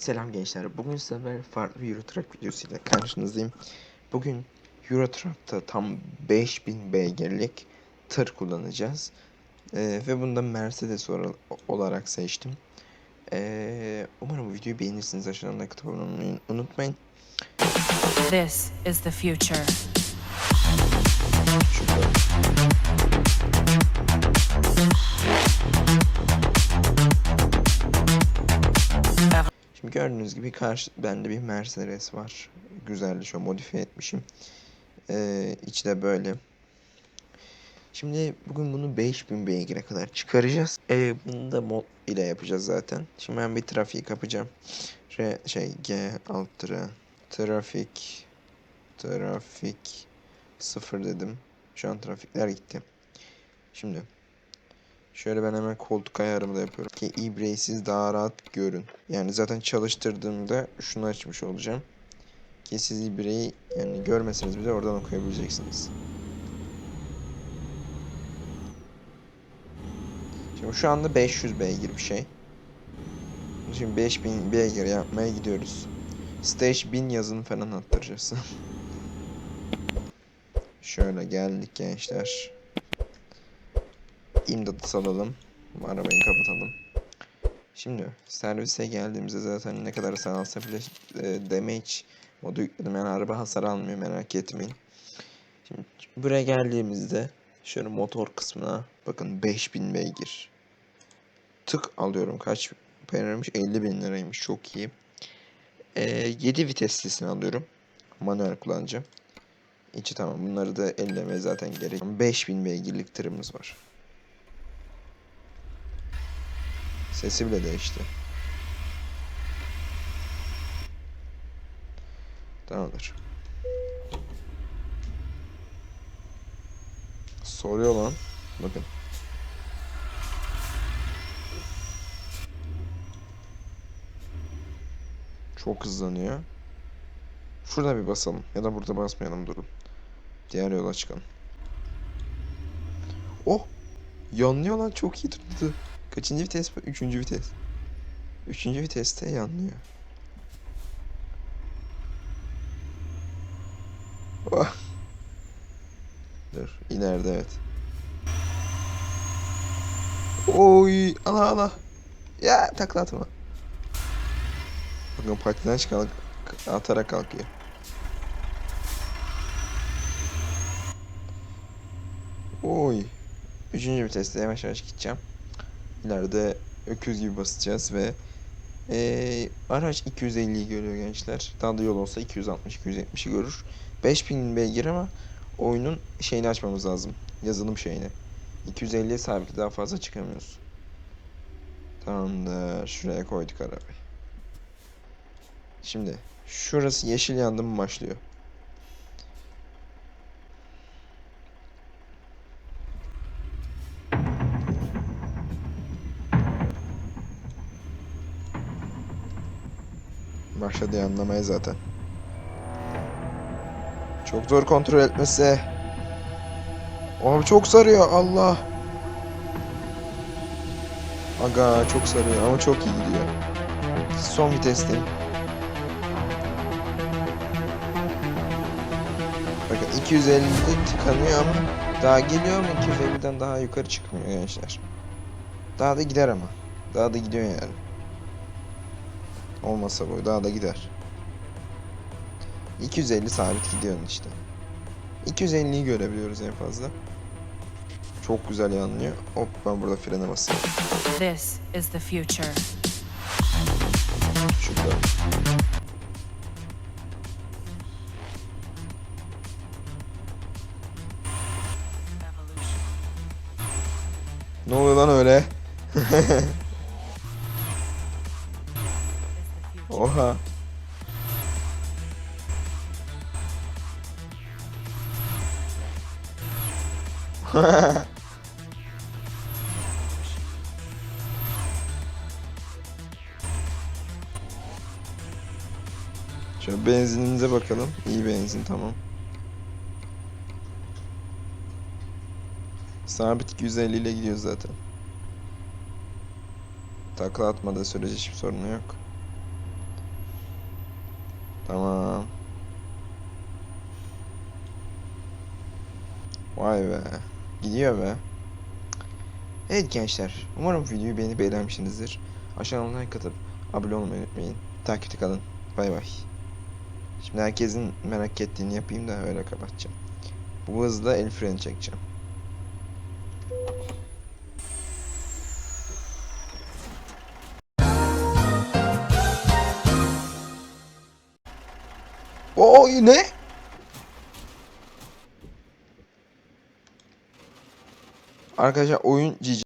Selam gençler. Bugün sizlerle farklı bir Euro Truck videosuyla karşınızdayım. Bugün Euro Truck'ta tam 5000 beygirlik tır kullanacağız. Ee, ve bunu da Mercedes olarak seçtim. Ee, umarım videoyu beğenirsiniz. Aşağıdan like olmayı unutmayın. This is the future. Gördüğünüz gibi karşı bende bir Mercedes var. Güzeldi şu modifiye etmişim. Ee, içi de böyle. Şimdi bugün bunu 5000 beygire kadar çıkaracağız. Ee, bunu da mod ile yapacağız zaten. Şimdi ben bir trafik kapacağım. R, şey G alt lira. Trafik. Trafik. Sıfır dedim. Şu an trafikler gitti. Şimdi. Şöyle ben hemen koltuk ayarımı da yapıyorum. Ki ibreyi siz daha rahat görün. Yani zaten çalıştırdığımda şunu açmış olacağım. Ki siz ibreyi yani görmeseniz bile oradan okuyabileceksiniz. Şimdi şu anda 500 beygir bir şey. Şimdi 5000 beygir yapmaya gidiyoruz. Stage 1000 yazını falan attıracağız. Şöyle geldik gençler. İmdatı salalım. Arabayı kapatalım. Şimdi servise geldiğimizde zaten ne kadar sağlansa bile e, damage modu yükledim. Yani araba hasar almıyor merak etmeyin. Şimdi buraya geldiğimizde şöyle motor kısmına bakın 5000 beygir. Tık alıyorum. Kaç paraymış? 50 bin liraymış. Çok iyi. E, 7 viteslisini alıyorum. Manuel kullanacağım. İçi tamam. Bunları da ellemeye zaten gerek. 5000 beygirlik tırımız var. Sesi bile değişti. Tamamdır. Soruyor lan. Bakın. Çok hızlanıyor. Şurada bir basalım. Ya da burada basmayalım durun. Diğer yola çıkalım. Oh! Yanlıyor lan çok iyi durdu. Kaçıncı vites bu? Üçüncü vites. Üçüncü viteste yanlıyor. Oh. Dur ileride evet. Oy ala ala. Ya takla atma. Bakın patinaj kalk atarak kalkıyor. Oy. Üçüncü viteste yavaş yavaş gideceğim. İleride öküz gibi basacağız ve eee, araç 250'yi görüyor gençler. Daha da yol olsa 260-270'i görür. 5000 beygir ama oyunun şeyini açmamız lazım. Yazılım şeyini. 250'ye sabit daha fazla çıkamıyoruz. Tamamdır. Şuraya koyduk arabayı. Şimdi şurası yeşil yandı mı başlıyor. Başladı yanlamaya zaten. Çok zor kontrol etmesi. Abi çok sarıyor Allah. Aga çok sarıyor ama çok iyi gidiyor. Son vitesteyim. Bakın 250'de tıkanıyor ama daha geliyor ama 250'den daha yukarı çıkmıyor gençler. Daha da gider ama. Daha da gidiyor yani. Olmasa boy daha da gider. 250 sabit gidiyorsun işte. 250'yi görebiliyoruz en fazla. Çok güzel yanlıyor. Hop ben burada frene basıyorum. This is the future. Şurada. Ne oluyor lan öyle? Oha. Şöyle benzinimize bakalım. İyi benzin tamam. Sabit 250 ile gidiyor zaten. Takla atmadığı sürece hiçbir sorunu yok. Tamam. Vay be. Gidiyor be. Evet gençler. Umarım videoyu beğenip beğenmişsinizdir. Aşağıdan like atıp abone olmayı unutmayın. Takipte kalın. Bay bay. Şimdi herkesin merak ettiğini yapayım da öyle kapatacağım. Bu hızla el freni çekeceğim. Oo ne? Arkadaşlar oyun cici.